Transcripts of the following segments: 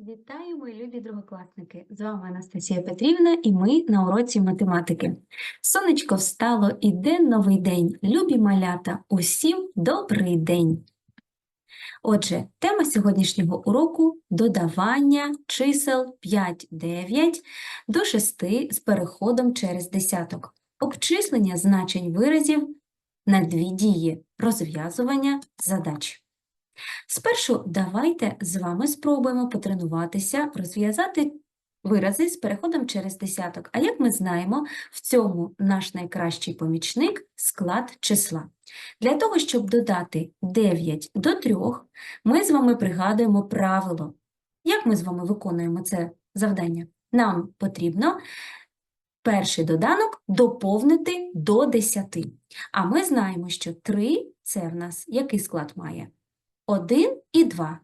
Вітаю, мої любі другокласники! З вами Анастасія Петрівна і ми на уроці математики. Сонечко встало, іде новий день. Любі малята, усім добрий день! Отже, тема сьогоднішнього уроку – додавання чисел 5, 9 до 6 з переходом через десяток. Обчислення значень виразів на дві дії – розв'язування задач. Спершу давайте з вами спробуємо потренуватися розв'язати вирази з переходом через десяток. А як ми знаємо, в цьому наш найкращий помічник – склад числа. Для того, щоб додати 9 до 3, ми з вами пригадуємо правило. Як ми з вами виконуємо це завдання? Нам потрібно перший доданок доповнити до 10. А ми знаємо, що 3 – це в нас який склад має? 1 і 2.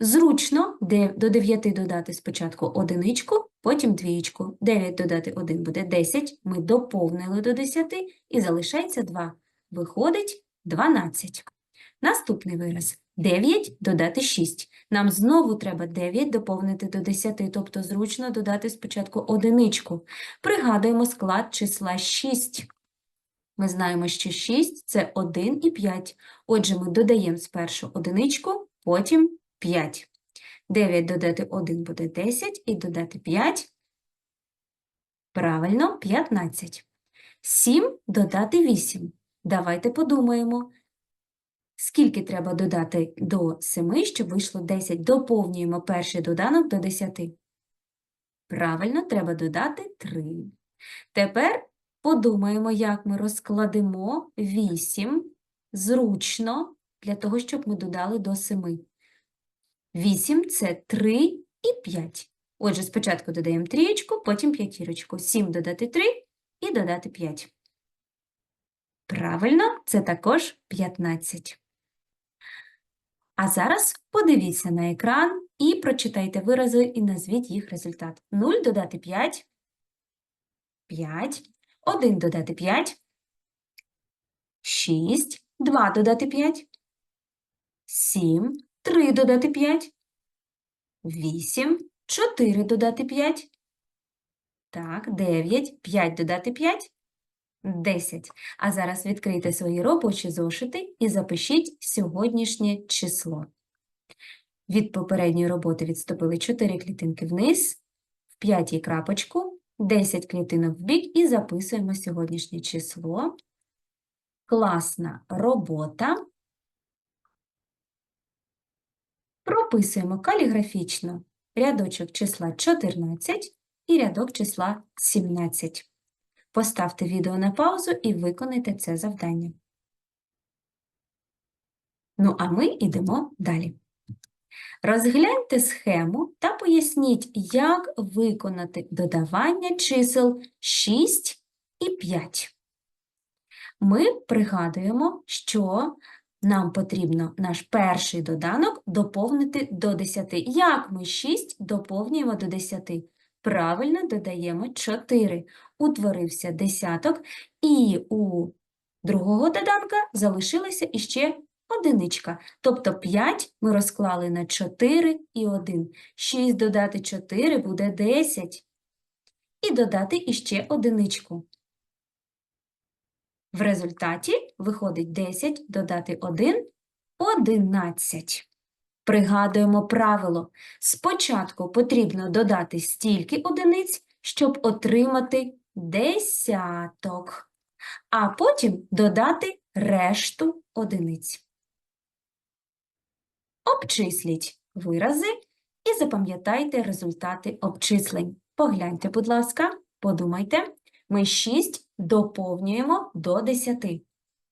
Зручно до 9 додати спочатку одиничку, потім двієчку. 9 додати 1 буде 10. Ми доповнили до 10 і залишається 2. Виходить 12. Наступний вираз. 9 додати 6. Нам знову треба 9 доповнити до 10, тобто зручно додати спочатку одиничку. Пригадуємо склад числа 6. Ми знаємо, що 6 – це 1 і 5. Отже, ми додаємо спершу одиничку, потім 5. 9 додати 1 буде 10, і додати 5 – правильно, 15. 7 додати 8. Давайте подумаємо, скільки треба додати до 7, щоб вийшло 10. Доповнюємо перший доданок до 10. Правильно, треба додати 3. Тепер Подумаємо, як ми розкладемо 8 зручно для того, щоб ми додали до 7. 8 – це 3 і 5. Отже, спочатку додаємо трієчку, потім п'ятірочку. 7 додати 3 і додати 5. Правильно, це також 15. А зараз подивіться на екран і прочитайте вирази і назвіть їх результат. 0 додати 5 – 5. 1 додати 5, 6, 2 додати 5, 7, 3 додати 5, 8, 4 додати 5, так, 9, 5 додати 5, 10. А зараз відкрийте свої робочі зошити і запишіть сьогоднішнє число. Від попередньої роботи відступили 4 клітинки вниз, в п'ятій крапочку, 10 клітинок в бік і записуємо сьогоднішнє число. Класна робота. Прописуємо каліграфічно рядочок числа 14 і рядок числа 17. Поставте відео на паузу і виконайте це завдання. Ну, а ми йдемо далі. Розгляньте схему та поясніть, як виконати додавання чисел 6 і 5. Ми пригадуємо, що нам потрібно наш перший доданок доповнити до 10. Як ми 6 доповнюємо до 10? Правильно додаємо 4. Утворився десяток, і у другого доданка залишилося іще одиничка. Тобто 5 ми розклали на 4 і 1. 6 додати 4 буде 10. І додати іще одиничку. В результаті виходить 10 додати 1 – 11. Пригадуємо правило. Спочатку потрібно додати стільки одиниць, щоб отримати десяток, а потім додати решту одиниць. Обчисліть вирази і запам'ятайте результати обчислень. Погляньте, будь ласка, подумайте. Ми 6 доповнюємо до 10.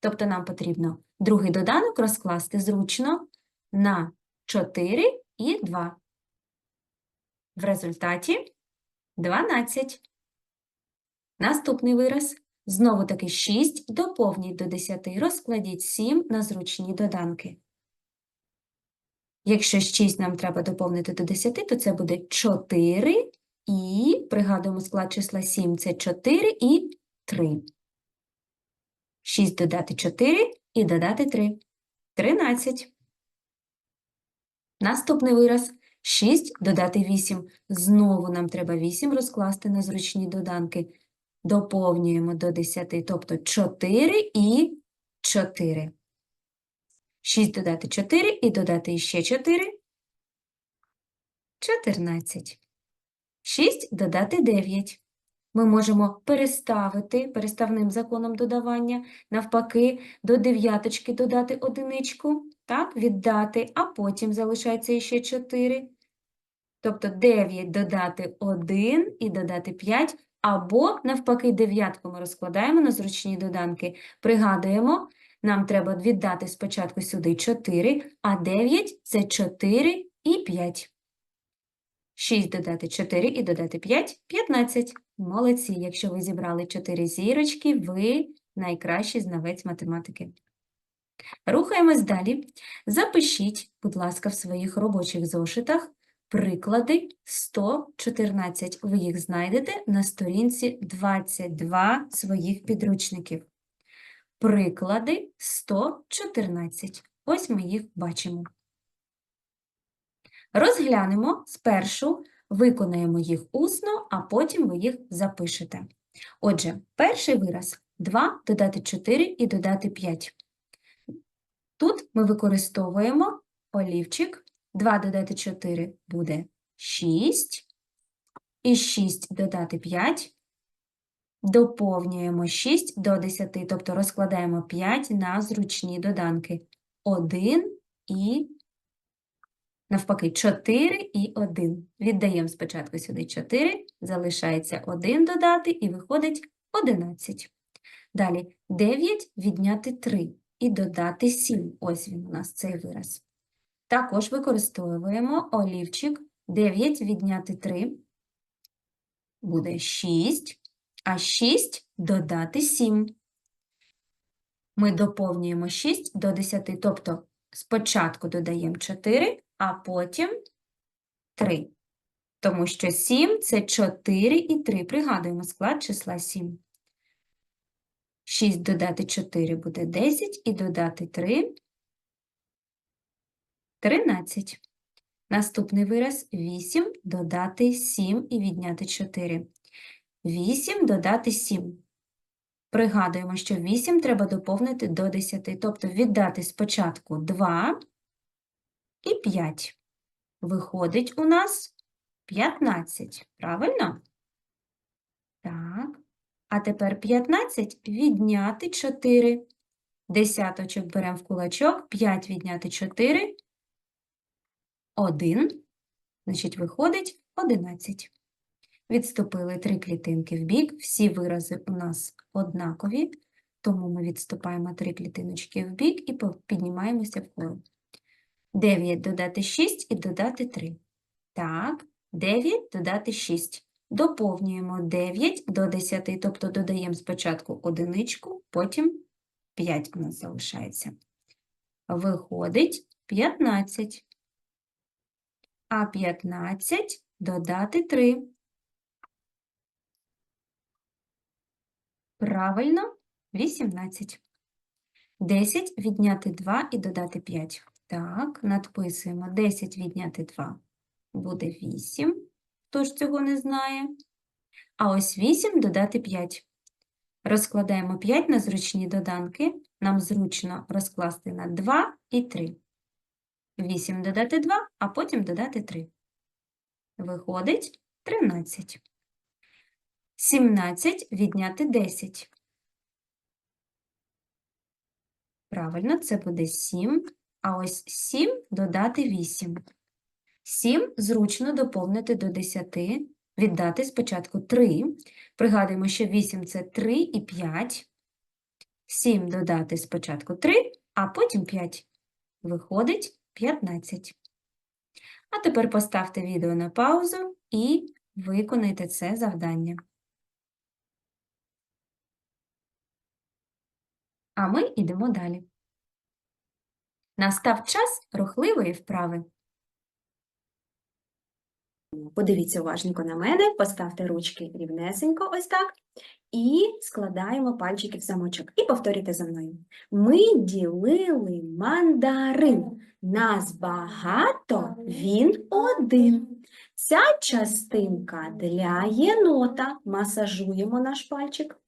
Тобто нам потрібно другий доданок розкласти зручно на 4 і 2. В результаті 12. Наступний вираз. Знову таки 6 доповніть до 10, розкладіть 7 на зручні доданки. Якщо 6 нам треба доповнити до 10, то це буде 4 і, пригадуємо склад числа 7, це 4 і 3. 6 додати 4 і додати 3. 13. Наступний вираз. 6 додати 8. Знову нам треба 8 розкласти на зручні доданки. Доповнюємо до 10, тобто 4 і 4. 6 додати 4 і додати ще 4. 14. 6 додати 9. Ми можемо переставити переставним законом додавання, навпаки, до дев'яточки додати одиничку, так, віддати, а потім залишається ще 4. Тобто 9 додати 1 і додати 5, або, навпаки, дев'ятку ми розкладаємо на зручні доданки. Пригадуємо, нам треба віддати спочатку сюди 4, а 9 – це 4 і 5. 6 додати 4 і додати 5 – 15. Молодці, якщо ви зібрали 4 зірочки, ви найкращий знавець математики. Рухаємось далі. Запишіть, будь ласка, в своїх робочих зошитах приклади 114. Ви їх знайдете на сторінці 22 своїх підручників. Приклади 114. Ось ми їх бачимо. Розглянемо спершу, виконаємо їх усно, а потім ви їх запишете. Отже, перший вираз 2 додати 4 і додати 5. Тут ми використовуємо олівчик. 2 додати 4 буде 6. І 6 додати 5. Доповнюємо 6 до 10, тобто розкладаємо 5 на зручні доданки. 1 і Навпаки, 4 і 1. Віддаємо спочатку сюди 4, залишається 1 додати і виходить 11. Далі 9 відняти 3 і додати 7. Ось він у нас цей вираз. Також використовуємо олівчик 9 відняти 3 буде 6, а 6 додати 7. Ми доповнюємо 6 до 10, тобто спочатку додаємо 4, а потім 3. Тому що 7 – це 4 і 3. Пригадуємо склад числа 7. 6 додати 4 буде 10 і додати 3 – 13. Наступний вираз 8 додати 7 і відняти 4. 8 додати 7. Пригадуємо, що 8 треба доповнити до 10, тобто віддати спочатку 2 і 5. Виходить у нас 15, правильно? Так. А тепер 15 відняти 4. Десяточок беремо в кулачок, 5 відняти 4. 1. Значить, виходить 11. Відступили три клітинки в бік, всі вирази у нас однакові, тому ми відступаємо три клітиночки в бік і піднімаємося вгору. 9 додати 6 і додати 3. Так, 9 додати 6. Доповнюємо 9 до 10, тобто додаємо спочатку одиничку, потім 5 у нас залишається. Виходить 15. А 15 додати 3. Правильно, 18. 10 відняти 2 і додати 5. Так, надписуємо 10 відняти 2 буде 8. Хто ж цього не знає? А ось 8 додати 5. Розкладаємо 5 на зручні доданки. Нам зручно розкласти на 2 і 3. 8 додати 2, а потім додати 3. Виходить 13. 17 відняти 10. Правильно, це буде 7. А ось 7 додати 8. 7 зручно доповнити до 10, віддати спочатку 3. Пригадуємо, що 8 – це 3 і 5. 7 додати спочатку 3, а потім 5. Виходить 15. А тепер поставте відео на паузу і виконайте це завдання. А ми йдемо далі. Настав час рухливої вправи. Подивіться уважненько на мене, поставте ручки рівнесенько, ось так, і складаємо пальчики в замочок. І повторюйте за мною. Ми ділили мандарин. Нас багато, він один. Ця частинка для єнота. Масажуємо наш пальчик.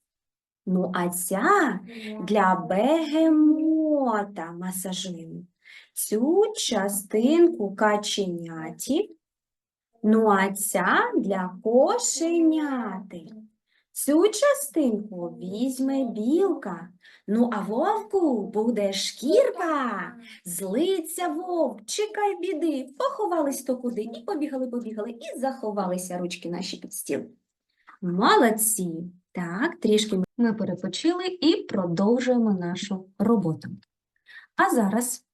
Ну, а ця для бегемота масажуємо. Цю частинку каченяті. Ну, а ця для кошеняти. Цю частинку візьме білка. Ну, а вовку буде шкірка. Злиться вовк, чекай біди, поховались то куди, і побігали, побігали, і заховалися ручки наші під стіл. Молодці! Так, трішки ми перепочили і продовжуємо нашу роботу. А зараз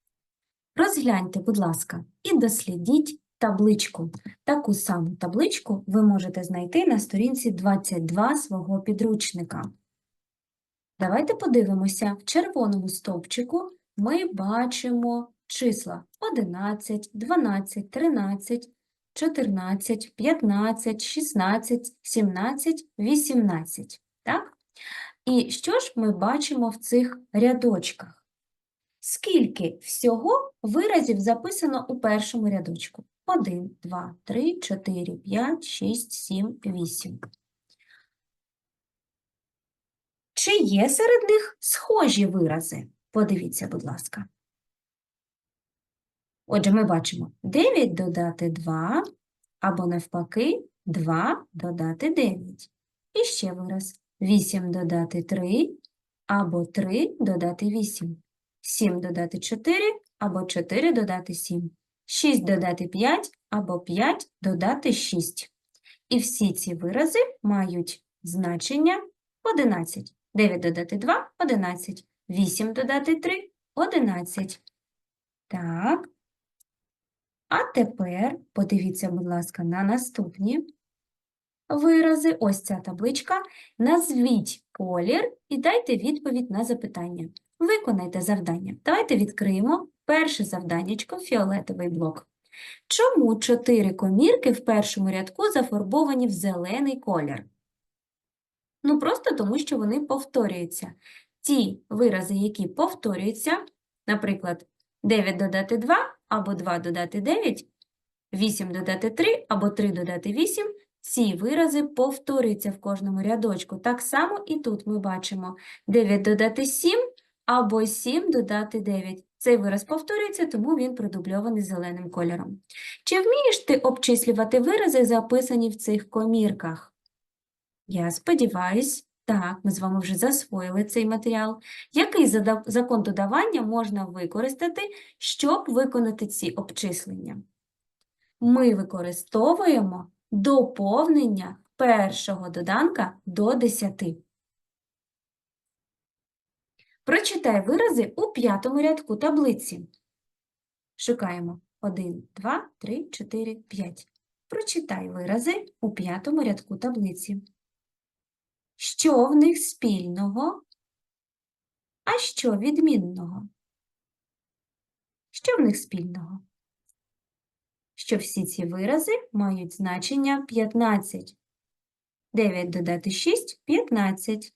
розгляньте, будь ласка, і дослідіть табличку. Таку саму табличку ви можете знайти на сторінці 22 свого підручника. Давайте подивимося, в червоному стовпчику ми бачимо числа 11, 12, 13, 14, 15, 16, 17, 18. Так? І що ж ми бачимо в цих рядочках? Скільки всього виразів записано у першому рядочку? 1, 2, 3, 4, 5, 6, 7, 8. Чи є серед них схожі вирази? Подивіться, будь ласка. Отже, ми бачимо 9 додати 2, або навпаки 2 додати 9. І ще вираз 8 додати 3, або 3 додати 8. 7 додати 4, або 4 додати 7. 6 додати 5, або 5 додати 6. І всі ці вирази мають значення 11. 9 додати 2 – 11. 8 додати 3 – 11. Так. А тепер подивіться, будь ласка, на наступні вирази. Ось ця табличка. Назвіть колір і дайте відповідь на запитання. Виконайте завдання. Давайте відкриємо перше завданнячко, фіолетовий блок. Чому чотири комірки в першому рядку зафарбовані в зелений колір? Ну, просто тому, що вони повторюються. Ті вирази, які повторюються, наприклад, 9 додати 2 або 2 додати 9, 8 додати 3 або 3 додати 8, ці вирази повторюються в кожному рядочку. Так само і тут ми бачимо 9 додати 7 або 7 додати 9. Цей вираз повторюється, тому він продубльований зеленим кольором. Чи вмієш ти обчислювати вирази, записані в цих комірках? Я сподіваюсь, так, ми з вами вже засвоїли цей матеріал. Який закон додавання можна використати, щоб виконати ці обчислення? Ми використовуємо доповнення першого доданка до 10. Прочитай вирази у п'ятому рядку таблиці. Шукаємо 1, 2, 3, 4, 5. Прочитай вирази у п'ятому рядку таблиці. Що в них спільного, а що відмінного? Що в них спільного? Що всі ці вирази мають значення 15. 9 додати 6 – 15.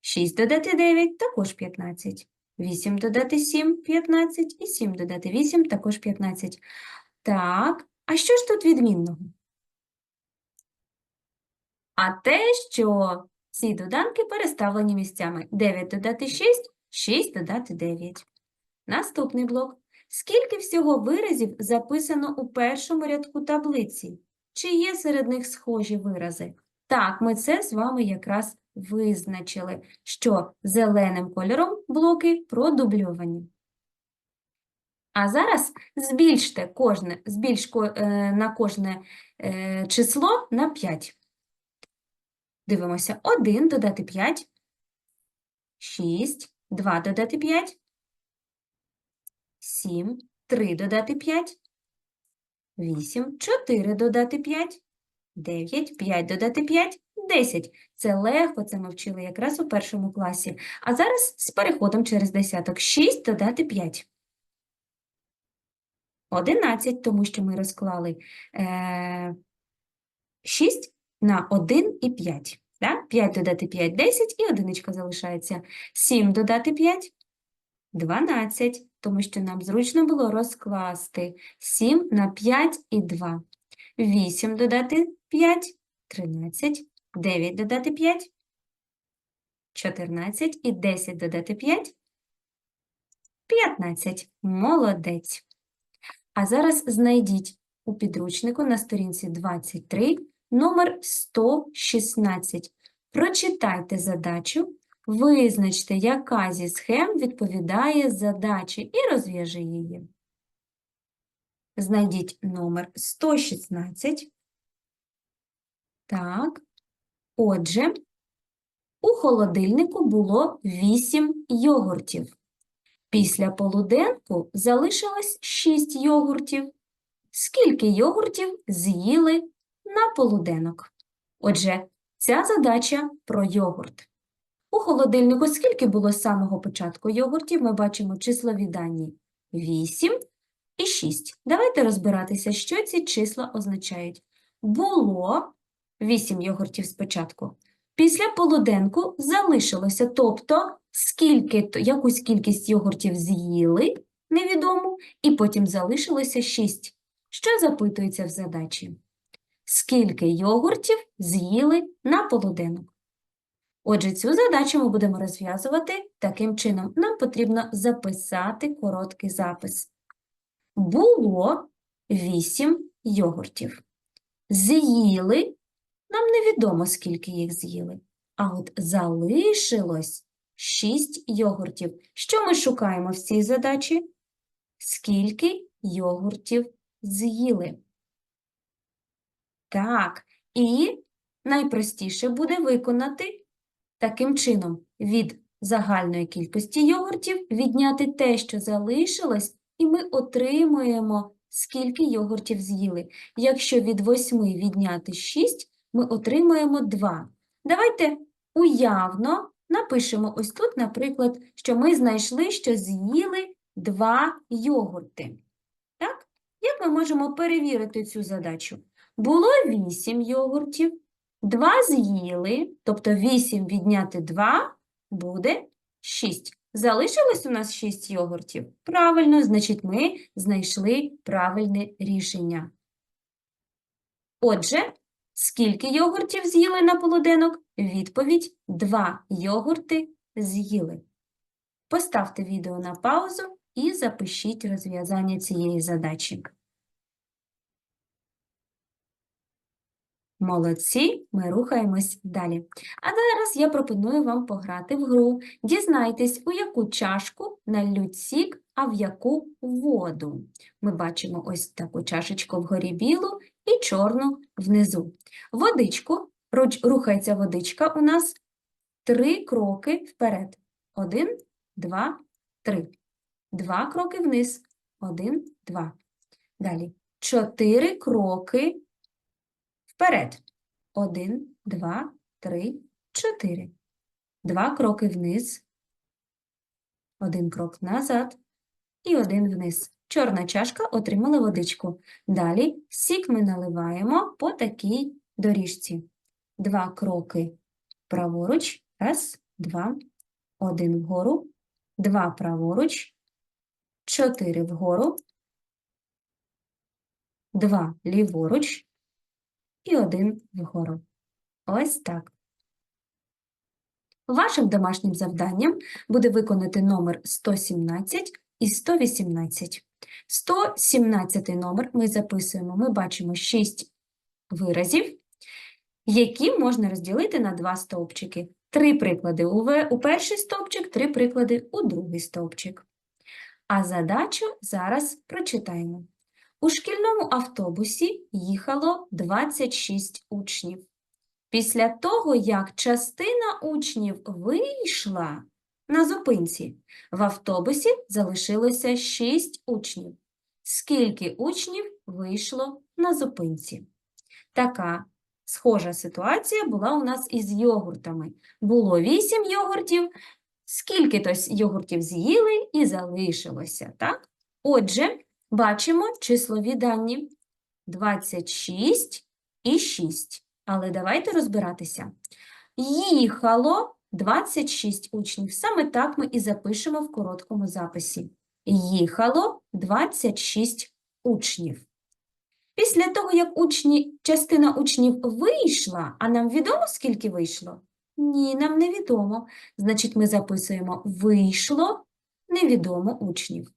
6 додати 9 – також 15. 8 додати 7 – 15. І 7 додати 8 – також 15. Так, а що ж тут відмінного? А те, що ці доданки переставлені місцями. 9 додати 6, 6 додати 9. Наступний блок. Скільки всього виразів записано у першому рядку таблиці? Чи є серед них схожі вирази? Так, ми це з вами якраз визначили, що зеленим кольором блоки продубльовані. А зараз збільште кожне, збільш е, на кожне е, число на 5. Дивимося. 1 додати 5, 6, 2 додати 5, 7, 3 додати 5, 8, 4 додати 5, 9, 5 додати 5, 10. Це легко, це ми вчили якраз у першому класі. А зараз з переходом через десяток. 6 додати 5. 11, тому що ми розклали е, 6 на 1 і 5. Да? 5 додати 5 – 10 і одиничка залишається. 7 додати 5 – 12. тому що нам зручно було розкласти 7 на 5 і 2. 8 додати 5 – 13, 9 додати 5 – 14 і 10 додати 5 – 15. Молодець. А зараз знайдіть у підручнику на сторінці 23 номер 116. Прочитайте задачу, визначте, яка зі схем відповідає задачі і розв'яжи її. Знайдіть номер 116. Так. Отже, у холодильнику було 8 йогуртів. Після полуденку залишилось 6 йогуртів. Скільки йогуртів з'їли на полуденок? Отже, ця задача про йогурт. У холодильнику скільки було з самого початку йогуртів? Ми бачимо числові дані 8 і 6. Давайте розбиратися, що ці числа означають. Було 8 йогуртів спочатку. Після полуденку залишилося, тобто скільки, якусь кількість йогуртів з'їли, невідомо, і потім залишилося 6. Що запитується в задачі? Скільки йогуртів з'їли на полуденок? Отже, цю задачу ми будемо розв'язувати таким чином. Нам потрібно записати короткий запис. Було 8 йогуртів. З'їли, нам невідомо, скільки їх з'їли. А от залишилось 6 йогуртів. Що ми шукаємо в цій задачі? Скільки йогуртів з'їли? Так, і найпростіше буде виконати таким чином. Від загальної кількості йогуртів відняти те, що залишилось, і ми отримуємо, скільки йогуртів з'їли. Якщо від 8 відняти 6, ми отримаємо 2. Давайте уявно напишемо ось тут, наприклад, що ми знайшли, що з'їли 2 йогурти. Так? Як ми можемо перевірити цю задачу? Було 8 йогуртів, 2 з'їли, тобто 8 відняти 2 буде 6. Залишилось у нас 6 йогуртів? Правильно, значить ми знайшли правильне рішення. Отже, скільки йогуртів з'їли на полуденок? Відповідь – 2 йогурти з'їли. Поставте відео на паузу і запишіть розв'язання цієї задачі. Молодці, ми рухаємось далі. А зараз я пропоную вам пограти в гру. Дізнайтесь, у яку чашку нальють сік, а в яку воду. Ми бачимо ось таку чашечку вгорі білу і чорну внизу. Водичку, рухається водичка у нас три кроки вперед. Один, два, три. Два кроки вниз. Один, два. Далі. Чотири кроки Вперед. Один, два, три, чотири. Два кроки вниз. Один крок назад. І один вниз. Чорна чашка отримала водичку. Далі сік ми наливаємо по такій доріжці. Два кроки праворуч. Раз, два. Один вгору. Два праворуч. Чотири вгору. Два ліворуч і один вгору. Ось так. Вашим домашнім завданням буде виконати номер 117 і 118. 117 номер ми записуємо, ми бачимо 6 виразів, які можна розділити на два стовпчики. Три приклади у перший стовпчик, три приклади у другий стовпчик. А задачу зараз прочитаємо. У шкільному автобусі їхало 26 учнів. Після того, як частина учнів вийшла на зупинці, в автобусі залишилося 6 учнів. Скільки учнів вийшло на зупинці? Така схожа ситуація була у нас із йогуртами. Було 8 йогуртів, скільки то йогуртів з'їли і залишилося, так? Отже, бачимо числові дані 26 і 6. Але давайте розбиратися. Їхало 26 учнів. Саме так ми і запишемо в короткому записі. їхало 26 учнів. Після того, як учні, частина учнів вийшла, а нам відомо, скільки вийшло? Ні, нам не відомо. Значить, ми записуємо вийшло невідомо учнів.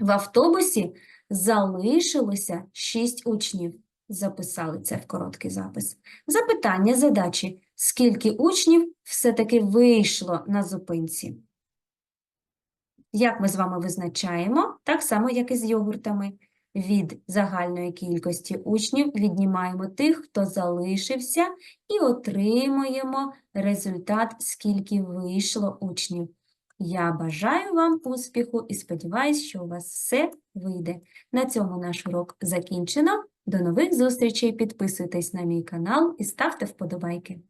В автобусі залишилося 6 учнів. Записали це в короткий запис. Запитання задачі. Скільки учнів все-таки вийшло на зупинці? Як ми з вами визначаємо? Так само, як і з йогуртами. Від загальної кількості учнів віднімаємо тих, хто залишився, і отримуємо результат, скільки вийшло учнів. Я бажаю вам успіху і сподіваюся, що у вас все вийде. На цьому наш урок закінчено. До нових зустрічей. Підписуйтесь на мій канал і ставте вподобайки.